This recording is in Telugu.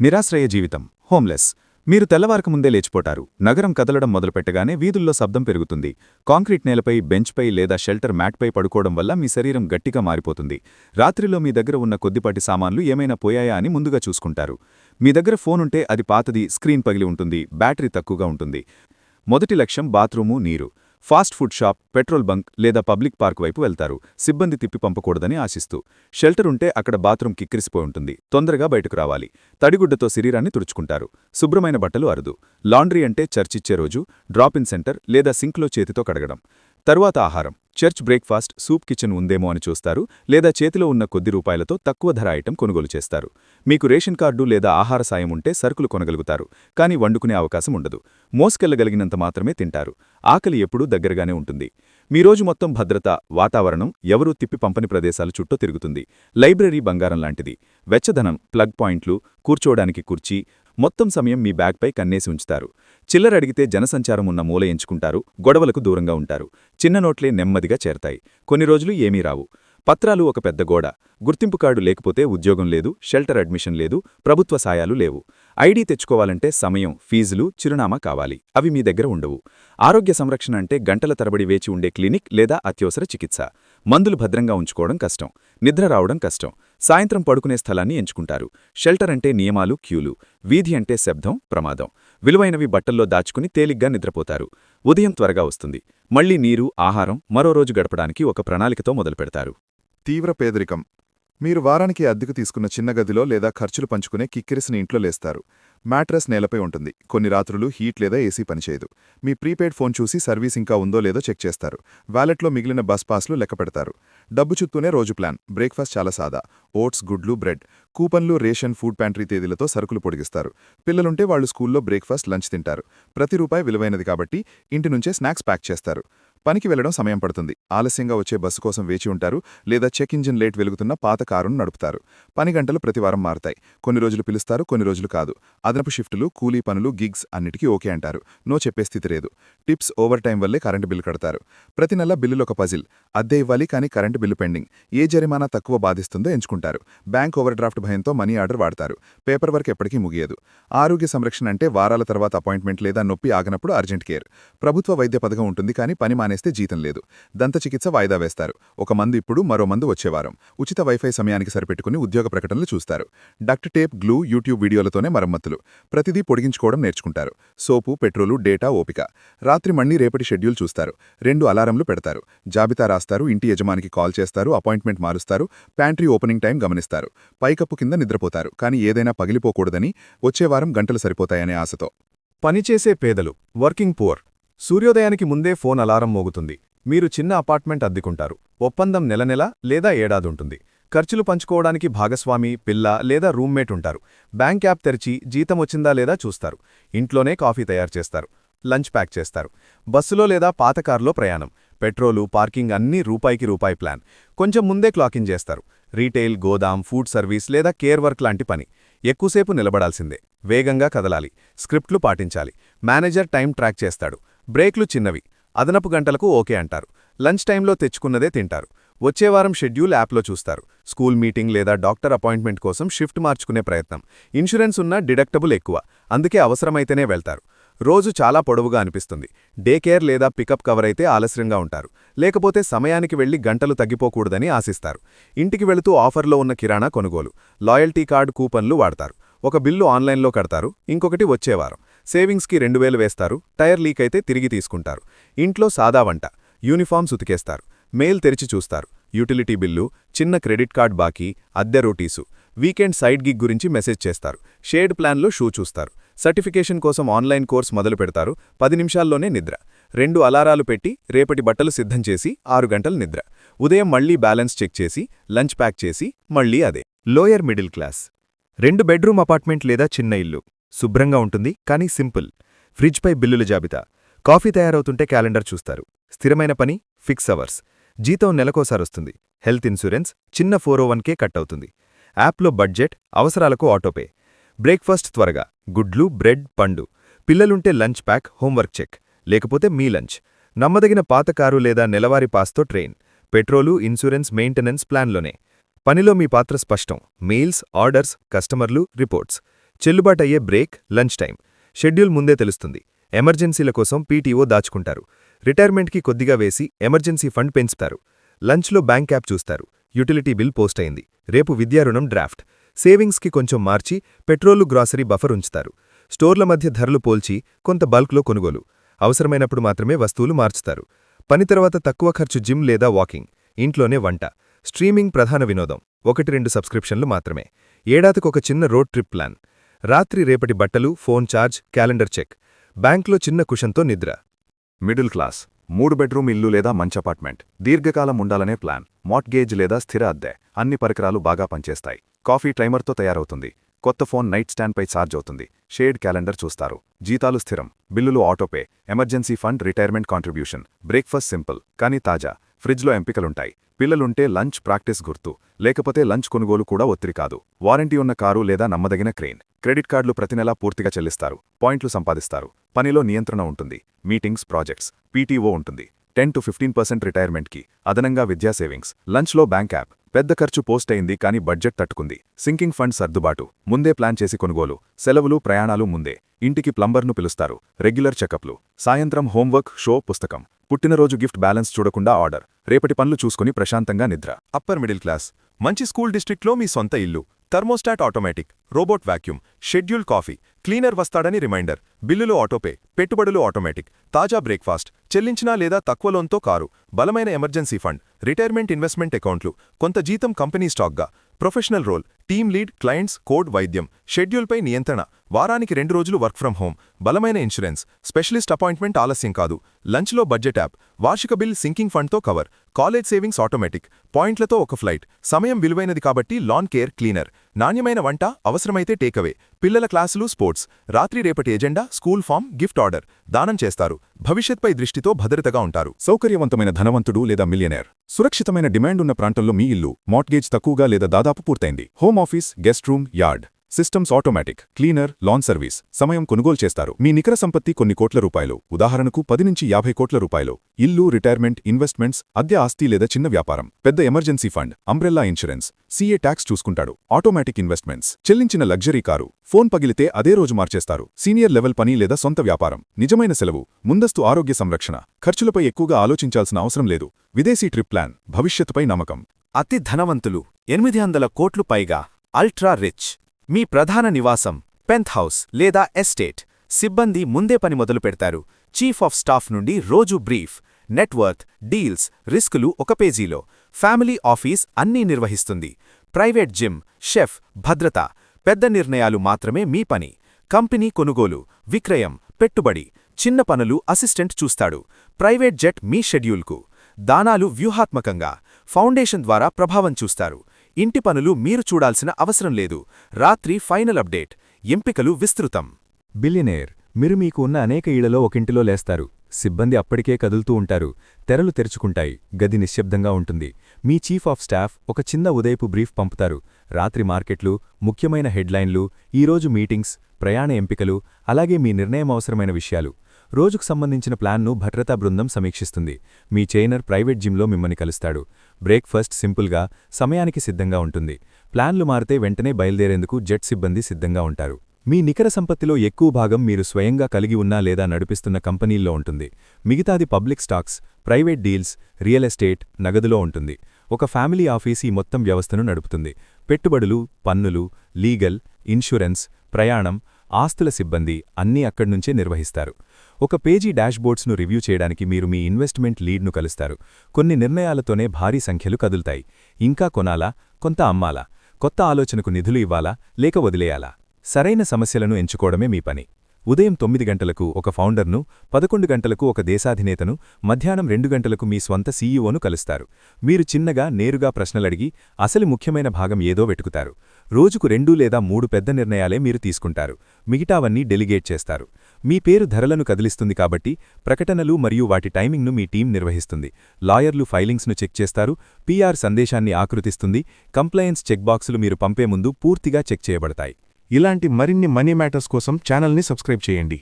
నిరాశ్రయ జీవితం. హోమ్లెస్. మీరు తెల్లవారక ముందే లేచిపోటారు నగరం కదలడం మొదలుపెట్టగానే వీధుల్లో శబ్దం పెరుగుతుంది. కాంక్రీట్ నేలపై బెంచ్పై లేదా షెల్టర్ మ్యాట్పై పడుకోవడం వల్ల మీ శరీరం గట్టిగా మారిపోతుంది. రాత్రిలో మీ దగ్గర ఉన్న కొద్దిపాటి సామాన్లు ఏమైనా పోయాయా అని ముందుగా చూసుకుంటారు. మీ దగ్గర ఫోన్ ఉంటే అది పాతది స్క్రీన్ పగిలి ఉంటుంది బ్యాటరీ తక్కువగా ఉంటుంది. మొదటి లక్ష్యం బాత్రూము నీరు. Fast food shop petrol bunk లేదా పబ్లిక్ పార్క్ వైపు వెళ్తారు. సిబ్బంది తిప్పి పంపకూడదని ఆశిస్తూ. షెల్టర్ ఉంటే అక్కడ బాత్రూం కిక్కిరిసిపోయి ఉంటుంది. తొందరగా బయటకు రావాలి. తడిగుడ్డతో శరీరాన్ని తుడుచుకుంటారు. శుభ్రమైన బట్టలు అరుదు. లాండ్రీ అంటే చర్చిచ్చే రోజు డ్రాప్ ఇన్ సెంటర్ లేదా సింక్లో చేతితో కడగడం. తరువాత ఆహారం. చర్చ్ బ్రేక్ఫాస్ట్ సూప్ కిచెన్ ఉందేమో అని చూస్తారు లేదా చేతిలో ఉన్న కొద్ది రూపాయలతో తక్కువ ధర ఐటెం కొనుగోలు చేస్తారు. మీకు రేషన్ కార్డు లేదా ఆహార సాయం ఉంటే సరుకులు కొనగలుగుతారు కానీ వండుకునే అవకాశం ఉండదు. మోసుకెళ్ళగలిగినంత మాత్రమే తింటారు. ఆకలి ఎప్పుడూ దగ్గరగానే ఉంటుంది. మీ రోజు మొత్తం భద్రత వాతావరణం ఎవరూ తిప్పి పంపని ప్రదేశాలు చుట్టూ తిరుగుతుంది. లైబ్రరీ బంగారం లాంటిది. వెచ్చదనం ప్లగ్ పాయింట్లు కూర్చోడానికి కుర్చీ మొత్తం సమయం మీ బ్యాగ్పై కన్నేసి ఉంచుతారు. చిల్లరడిగితే జనసంచారం ఉన్న మూల ఎంచుకుంటారు గొడవలకు దూరంగా ఉంటారు. చిన్న నోట్లే నెమ్మదిగా చేరతాయి. కొన్ని రోజులు ఏమీ రావు. పత్రాలు ఒక పెద్ద గోడ. గుర్తింపు కార్డు లేకపోతే ఉద్యోగం లేదు షెల్టర్ అడ్మిషన్ లేదు ప్రభుత్వ సాయాలు లేవు. ఐడీ తెచ్చుకోవాలంటే సమయం ఫీజులు చిరునామా కావాలి. అవి మీ దగ్గర ఉండవు. ఆరోగ్య సంరక్షణ అంటే గంటల తరబడి వేచి ఉండే క్లినిక్ లేదా అత్యవసర చికిత్స. మందులు భద్రంగా ఉంచుకోవడం కష్టం. నిద్ర రావడం కష్టం. సాయంత్రం పడుకునే స్థలాన్ని ఎంచుకుంటారు. షెల్టర్ అంటే నియమాలు క్యూలు. వీధి అంటే శబ్దం ప్రమాదం. విలువైనవి బట్టల్లో దాచుకుని తేలిగ్గా నిద్రపోతారు. ఉదయం త్వరగా వస్తుంది. మళ్ళీ నీరు ఆహారం మరో రోజు గడపడానికి ఒక ప్రణాళికతో మొదలుపెడతారు. తీవ్ర పేదరికం. మీరు వారానికి అద్దెకు తీసుకున్న చిన్న గదిలో లేదా ఖర్చులు పంచుకునే కిక్కిరిసిన ఇంట్లో లేస్తారు. మ్యాట్రస్ నేలపై ఉంటుంది. కొన్ని రాత్రులు హీట్ లేదా ఏసీ పనిచేయదు. మీ ప్రీపెయిడ్ ఫోన్ చూసి సర్వీస్ ఇంకా ఉందో లేదో చెక్ చేస్తారు. వ్యాలెట్లో మిగిలిన బస్ పాస్లు లెక్క పెడతారు. డబ్బు చుట్టూనే రోజు ప్లాన్. బ్రేక్ఫాస్ట్ చాలా సాదా. ఓట్స్ గుడ్లు బ్రెడ్. కూపన్లు రేషన్ ఫుడ్ ప్యాంట్రీ తేదీలతో సరుకులు పొడిగిస్తారు. పిల్లలుంటే వాళ్ళు స్కూల్లో బ్రేక్ఫాస్ట్ లంచ్ తింటారు. ప్రతి రూపాయి విలువైనది కాబట్టి ఇంటి నుంచే స్నాక్స్ ప్యాక్ చేస్తారు. పనికి వెళ్ళడం సమయం పడుతుంది. ఆలస్యంగా వచ్చే బస్సు కోసం వేచి ఉంటారు లేదా చెక్ ఇంజిన్ లేట్ వెలుగుతున్న పాత కారును నడుపుతారు. పని గంటలు ప్రతివారం మారతాయి. కొన్ని రోజులు పిలుస్తారు కొన్ని రోజులు కాదు. అదనపు షిఫ్టులు కూలీ పనులు గిగ్స్ అన్నిటికీ ఓకే అంటారు. నో చెప్పే స్థితి లేదు. టిప్స్ ఓవర్ టైం వల్లే కరెంటు బిల్లు కడతారు. ప్రతి నెల బిల్లులు ఒక పజిల్. అద్దె ఇవ్వాలి కానీ కరెంటు బిల్లు పెండింగ్. ఏ జరిమానా తక్కువ బాధిస్తుందో ఎంచుకుంటారు. బ్యాంక్ ఓవర్ డ్రాఫ్ట్ భయంతో మనీ ఆర్డర్ వాడతారు. పేపర్ వర్క్ ఎప్పటికీ ముగియదు. ఆరోగ్య సంరక్షణ అంటే వారాల తర్వాత అపాయింట్మెంట్ లేదా నొప్పి ఆగనప్పుడు అర్జెంట్ కేర్. ప్రభుత్వ వైద్య పథకం ఉంటుంది కానీ పని మానేస్తే జీతం లేదు. దంత చికిత్స వాయిదా వేస్తారు. ఒక మందు ఇప్పుడు మరో మందు వచ్చేవారం ఉచిత వైఫై సమయానికి సరిపెట్టుకుని ఉద్యోగ ప్రకటనలు చూస్తారు. డక్ట్ టేప్ గ్లూ యూట్యూబ్ వీడియోలతోనే మరమ్మతులు. ప్రతిదీ పొడిగించుకోవడం నేర్చుకుంటారు. సోపు పెట్రోలు డేటా ఓపిక. రాత్రి మళ్ళీ రేపటి షెడ్యూల్ చూస్తారు. రెండు అలారంలు పెడతారు. జాబితా రాస్తారు. ఇంటి యజమానికి కాల్ చేస్తారు. అపాయింట్మెంట్ మారుస్తారు. ప్యాంట్రీ ఓపెనింగ్ టైం గమనిస్తారు. పైకప్పు కింద నిద్రపోతారు. కానీ ఏదైనా పగిలిపోకూడదని వచ్చేవారం గంటలు సరిపోతాయనే ఆశతో. పనిచేసే పేదలు. Working poor. సూర్యోదయానికి ముందే ఫోన్ అలారం మోగుతుంది. మీరు చిన్న అపార్ట్మెంట్ అద్దెకుంటారు. ఒప్పందం నెల నెల లేదా ఏడాదుంటుంది. ఖర్చులు పంచుకోవడానికి భాగస్వామి పిల్ల లేదా రూమ్మేట్ ఉంటారు. బ్యాంక్ యాప్ తెరిచి జీతం వచ్చిందా లేదా చూస్తారు. ఇంట్లోనే కాఫీ తయారు చేస్తారు. లంచ్ ప్యాక్ చేస్తారు. బస్సులో లేదా పాత కారులో ప్రయాణం. పెట్రోలు పార్కింగ్ అన్నీ రూపాయికి రూపాయి ప్లాన్. కొంచెం ముందే క్లాకింగ్ చేస్తారు. రీటైల్ గోదాం ఫుడ్ సర్వీస్ లేదా కేర్ వర్క్ లాంటి పని. ఎక్కువసేపు నిలబడాల్సిందే. వేగంగా కదలాలి. స్క్రిప్ట్లు పాటించాలి. మేనేజర్ టైం ట్రాక్ చేస్తాడు. బ్రేక్లు చిన్నవి అదనపు గంటలకు ఓకే అంటారు. లంచ్ టైంలో తెచ్చుకున్నదే తింటారు. వచ్చేవారం షెడ్యూల్ యాప్లో చూస్తారు. స్కూల్ మీటింగ్ లేదా డాక్టర్ అపాయింట్మెంట్ కోసం షిఫ్ట్ మార్చుకునే ప్రయత్నం. ఇన్సూరెన్స్ ఉన్న డిడక్టబుల్ ఎక్కువ. అందుకే అవసరమైతేనే వెళ్తారు. రోజు చాలా పొడవుగా అనిపిస్తుంది. డే కేర్ లేదా పికప్ కవర్ అయితే ఆలస్యంగా ఉంటారు. లేకపోతే సమయానికి వెళ్ళి గంటలు తగ్గిపోకూడదని ఆశిస్తారు. ఇంటికి వెళుతూ ఆఫర్లో ఉన్న కిరాణా కొనుగోలు లాయల్టీ కార్డు కూపన్లు వాడతారు. ఒక బిల్లు ఆన్లైన్లో కడతారు. ఇంకొకటి వచ్చేవారం సేవింగ్స్కి రెండు వేలు వేస్తారు టైర్ లీక్ అయితే తిరిగి తీసుకుంటారు. ఇంట్లో సాదా వంట యూనిఫామ్స్ ఉతికేస్తారు మెయిల్ తెరిచి చూస్తారు యూటిలిటీ బిల్లు చిన్న క్రెడిట్ కార్డ్ బాకీ అద్దె రోటీసు వీకెండ్ సైడ్ గిగ్ గురించి మెసేజ్ చేస్తారు షేడ్ ప్లాన్లో షూ చూస్తారు సర్టిఫికేషన్ కోసం ఆన్లైన్ కోర్స్ మొదలు పెడతారు పది నిమిషాల్లోనే నిద్ర రెండు అలారాలు పెట్టి రేపటి బట్టలు సిద్ధం చేసి ఆరు గంటలు నిద్ర ఉదయం మళ్ళీ బ్యాలెన్స్ చెక్ చేసి లంచ్ ప్యాక్ చేసి మళ్ళీ అదే. Lower middle class. రెండు బెడ్రూమ్ అపార్ట్మెంట్ లేదా చిన్న ఇల్లు. శుభ్రంగా ఉంటుంది కానీ సింపుల్. ఫ్రిడ్జ్పై బిల్లుల జాబితా. కాఫీ తయారవుతుంటే క్యాలెండర్ చూస్తారు. స్థిరమైన పని ఫిక్స్ అవర్స్. జీతం నెలకోసారొస్తుంది హెల్త్ ఇన్సూరెన్స్ చిన్న ఫోర్ కే కట్ అవుతుంది. యాప్లో బడ్జెట్ అవసరాలకు ఆటోపే. బ్రేక్ఫాస్ట్ త్వరగా. గుడ్లు బ్రెడ్ పండు. పిల్లలుంటే లంచ్ ప్యాక్ హోంవర్క్ చెక్. లేకపోతే మీ లంచ్. నమ్మదగిన పాత కారు లేదా నెలవారీ పాస్తో ట్రైన్. పెట్రోలు ఇన్సూరెన్స్ మెయింటెనెన్స్ ప్లాన్లోనే. పనిలో మీ పాత్ర స్పష్టం. మెయిల్స్ ఆర్డర్స్ కస్టమర్లు రిపోర్ట్స్. చెల్లుబాటయ్యే బ్రేక్ లంచ్ టైం. షెడ్యూల్ ముందే తెలుస్తుంది. ఎమర్జెన్సీల కోసం పీటీఓ దాచుకుంటారు. రిటైర్మెంట్కి కొద్దిగా వేసి ఎమర్జెన్సీ ఫండ్ పెంచుతారు. లంచ్లో బ్యాంక్ యాప్ చూస్తారు. యుటిలిటీ బిల్ పోస్ట్ అయింది. రేపు విద్యా రుణం డ్రాఫ్ట్. సేవింగ్స్కి కొంచెం మార్చి పెట్రోలు గ్రాసరీ బఫర్ ఉంచుతారు. స్టోర్ల మధ్య ధరలు పోల్చి కొంత బల్క్లో కొనుగోలు. అవసరమైనప్పుడు మాత్రమే వస్తువులు మార్చుతారు. పని తర్వాత తక్కువ ఖర్చు జిమ్ లేదా వాకింగ్. ఇంట్లోనే వంట. స్ట్రీమింగ్ ప్రధాన వినోదం. ఒకటి రెండు సబ్స్క్రిప్షన్లు మాత్రమే. ఏడాదికొక చిన్న రోడ్ ట్రిప్ ప్లాన్. రాత్రి రేపటి బట్టలు ఫోన్ ఛార్జ్ క్యాలెండర్ చెక్. బ్యాంక్లో చిన్న కుషన్తో నిద్ర. మిడిల్ క్లాస్ మూడు బెడ్రూమ్ ఇల్లు లేదా మంచి అపార్ట్మెంట్. దీర్ఘకాలం ఉండాలనే ప్లాన్. మార్ట్గేజ్ లేదా స్థిర అద్దె. అన్ని పరికరాలు బాగా పనిచేస్తాయి. కాఫీ టైమర్తో తయారవుతుంది. కొత్త ఫోన్ నైట్ స్టాండ్పై ఛార్జ్ అవుతుంది. షేడ్ క్యాలెండర్ చూస్తారు. జీతాలు స్థిరం. బిల్లులు autopay. Emergency fund retirement contribution. Breakfast simple కానీ తాజా. ఫ్రిడ్జ్లో ఎంపికలుంటాయి. పిల్లలుంటే లంచ్ ప్రాక్టీస్ గుర్తు. లేకపోతే లంచ్ కొనుగోలు కూడా ఒత్తిడి కాదు. వారంటీ ఉన్న కారు లేదా నమ్మదగిన క్రెయిన్. క్రెడిట్ కార్డులు ప్రతి నెలా పూర్తిగా చెల్లిస్తారు పాయింట్లు సంపాదిస్తారు పనిలో నియంత్రణ ఉంటుంది మీటింగ్స్ ప్రాజెక్ట్స్ పీటీఓ ఉంటుంది. టెన్ టు ఫిఫ్టీన్ పర్సెంట్ రిటైర్మెంట్కి అదనంగా విద్యా సేవింగ్స్. లంచ్లో బ్యాంక్ యాప్. పెద్ద ఖర్చు పోస్ట్ అయింది కానీ బడ్జెట్ తట్టుకుంది. సింకింగ్ ఫండ్ సర్దుబాటు. ముందే ప్లాన్ చేసి కొనుగోలు. సెలవులు ప్రయాణాలు ముందే. ఇంటికి ప్లంబర్ను పిలుస్తారు. రెగ్యులర్ చెకప్లు. సాయంత్రం హోంవర్క్ షో పుస్తకం. పుట్టినరోజు గిఫ్ట్ బ్యాలెన్స్ చూడకుండా ఆర్డర్. రేపటి పనులు చూసుకుని ప్రశాంతంగా నిద్ర. Upper middle class. మంచి స్కూల్ డిస్ట్రిక్ట్లో మీ సొంత ఇల్లు. Thermostat automatic robot vacuum schedule coffee cleaner వస్తాడని రిమైండర్ బిల్లులు ఆటోపే పెట్టుబడులు ఆటోమేటిక్ తాజా బ్రేక్ఫాస్ట్ చెల్లించినా లేదా తక్కువ లోన్తో కారు బలమైన ఎమర్జెన్సీ ఫండ్ రిటైర్మెంట్ ఇన్వెస్ట్మెంట్ అకౌంట్లు కొంత జీతం కంపెనీ స్టాక్గా professional role team lead clients code వైద్యం షెడ్యూల్పై నియంత్రణ వారానికి రెండు రోజులు వర్క్ ఫ్రం హోమ్. బలమైన ఇన్సూరెన్స్. స్పెషలిస్ట్ అపాయింట్మెంట్ ఆలస్యం కాదు. లంచ్లో బడ్జెట్ యాప్. వార్షిక బిల్ సింకింగ్ ఫండ్తో కవర్. College savings automatic. పాయింట్లతో ఒక ఫ్లైట్. సమయం విలువైనది కాబట్టి లాన్ కేర్ క్లీనర్. నాణ్యమైన వంట అవసరమైతే టేకవే పిల్లల క్లాసులు స్పోర్ట్స్. రాత్రి రేపటి agenda school form gift order. దానం చేస్తారు. భవిష్యత్పై దృష్టితో భద్రతగా ఉంటారు. సౌకర్యవంతమైన ధనవంతుడు లేదా మిలియనేర్. సురక్షితమైన డిమాండ్ ఉన్న ప్రాంతంలో మీ ఇల్లు మార్ట్గేజ్ తక్కువగా లేదా దాదాపు పూర్తయింది. Home office guest room yard. Systems automatic cleaner lawn service సమయం కొనుగోలు చేస్తారు. మీ నికర సంపత్తి కొన్ని కోట్ల రూపాయలు. ఉదాహరణకు పది నుంచి యాభై కోట్ల రూపాయలు. ఇల్లు రిటైర్మెంట్ ఇన్వెస్ట్మెంట్స్ అద్దె ఆస్తి లేదా చిన్న వ్యాపారం. పెద్ద emergency fund umbrella insurance CA tax చూసుకుంటాడు. Automatic investments. చెల్లించిన లగ్జరీ కారు. ఫోన్ పగిలితే అదే రోజు మార్చేస్తారు. సీనియర్ లెవెల్ పని లేదా సొంత వ్యాపారం. నిజమైన సెలవు ముందస్తు ఆరోగ్య సంరక్షణ. ఖర్చులపై ఎక్కువగా ఆలోచించాల్సిన అవసరం లేదు. విదేశీ ట్రిప్ ప్లాన్ భవిష్యత్తుపై నమ్మకం. అతి ధనవంతులు. ఎనిమిది వందల కోట్లు పైగా. Ultra rich. మీ ప్రధాన నివాసం పెంత్ హౌస్ లేదా ఎస్టేట్. సిబ్బంది ముందే పని మొదలు పెడతారు. చీఫ్ ఆఫ్ స్టాఫ్ నుండి రోజు బ్రీఫ్ నెట్వర్త్ డీల్స్ రిస్కులు ఒక పేజీలో. ఫ్యామిలీ ఆఫీస్ అన్నీ నిర్వహిస్తుంది. ప్రైవేట్ జిమ్ షెఫ్ భద్రత పెద్ద నిర్ణయాలు మాత్రమే మీ పని. కంపెనీ కొనుగోలు విక్రయం పెట్టుబడి చిన్న పనులు అసిస్టెంట్ చూస్తాడు. ప్రైవేట్ జెట్ మీ షెడ్యూల్కు. దానాలు వ్యూహాత్మకంగా ఫౌండేషన్ ద్వారా ప్రభావం చూస్తారు. ఇంటి పనులు మీరు చూడాల్సిన అవసరం లేదు. రాత్రి ఫైనల్ అప్డేట్. ఎంపికలు విస్తృతం. బిలియనేర్ మీరు మీకు ఉన్న అనేక ఈళ్ళలో ఒకింటిలో లేస్తారు. సిబ్బంది అప్పటికే కదులుతూ ఉంటారు. తెరలు తెరుచుకుంటాయి. గది నిశ్శబ్దంగా ఉంటుంది. మీ చీఫ్ ఆఫ్ స్టాఫ్ ఒక చిన్న ఉదయపు బ్రీఫ్ పంపుతారు. రాత్రి మార్కెట్లు ముఖ్యమైన హెడ్లైన్లు ఈరోజు మీటింగ్స్ ప్రయాణ ఎంపికలు అలాగే మీ నిర్ణయం అవసరమైన విషయాలు. రోజుకు సంబంధించిన ప్లాన్ను భద్రతా బృందం సమీక్షిస్తుంది. మీ చైనర్ ప్రైవేట్ జిమ్లో మిమ్మల్ని కలుస్తాడు. బ్రేక్ఫాస్ట్ సింపుల్గా సమయానికి సిద్ధంగా ఉంటుంది. ప్లాన్లు మారితే వెంటనే బయలుదేరేందుకు జెట్ సిబ్బంది సిద్ధంగా ఉంటారు. మీ నికర సంపత్తిలో ఎక్కువ భాగం మీరు స్వయంగా కలిగి ఉన్నా లేదా నడిపిస్తున్న కంపెనీల్లో ఉంటుంది. మిగతాది public stocks private deals real estate నగదులో ఉంటుంది. ఒక ఫ్యామిలీ ఆఫీస్ ఈ మొత్తం వ్యవస్థను నడుపుతుంది. పెట్టుబడులు పన్నులు లీగల్ ఇన్సూరెన్స్ ప్రయాణం ఆస్తుల సిబ్బంది అన్నీ అక్కడ్నుంచే నిర్వహిస్తారు. ఒక పేజీ డాష్బోర్డ్స్ను రివ్యూ చేయడానికి మీరు మీ ఇన్వెస్ట్మెంట్ లీడ్ను కలుస్తారు. కొన్ని నిర్ణయాలతోనే భారీ సంఖ్యలు కదులుతాయి. ఇంకా కొనాలా? కొంత అమ్మాలా? కొత్త ఆలోచనకు నిధులు ఇవ్వాలా? లేక వదిలేయాలా? సరైన సమస్యలను ఎంచుకోవడమే మీ పని. ఉదయం తొమ్మిది గంటలకు ఒక ఫౌండర్ను పదకొండు గంటలకు ఒక దేశాధినేతను మధ్యాహ్నం రెండు గంటలకు మీ స్వంత సీఈఓను కలుస్తారు. మీరు చిన్నగా నేరుగా ప్రశ్నలడిగి అసలు ముఖ్యమైన భాగం ఏదో వెటుకుతారు రోజుకు రెండు లేదా మూడు పెద్ద నిర్ణయాలే మీరు తీసుకుంటారు. మిగతావన్నీ డెలిగేట్ చేస్తారు. మీ పేరు ధరలను కదిలిస్తుంది కాబట్టి ప్రకటనలు మరియు వాటి టైమింగ్ను మీ టీం నిర్వహిస్తుంది. లాయర్లు ఫైలింగ్స్ను చెక్ చేస్తారు. పీఆర్ సందేశాన్ని ఆకృతిస్తుంది. కంప్లయన్స్ చెక్బాక్సులు మీరు పంపే ముందు పూర్తిగా చెక్ చేయబడతాయి. ఇలాంటి మరిన్ని మనీ మ్యాటర్స్ కోసం ఛానల్ని సబ్స్క్రైబ్ చేయండి.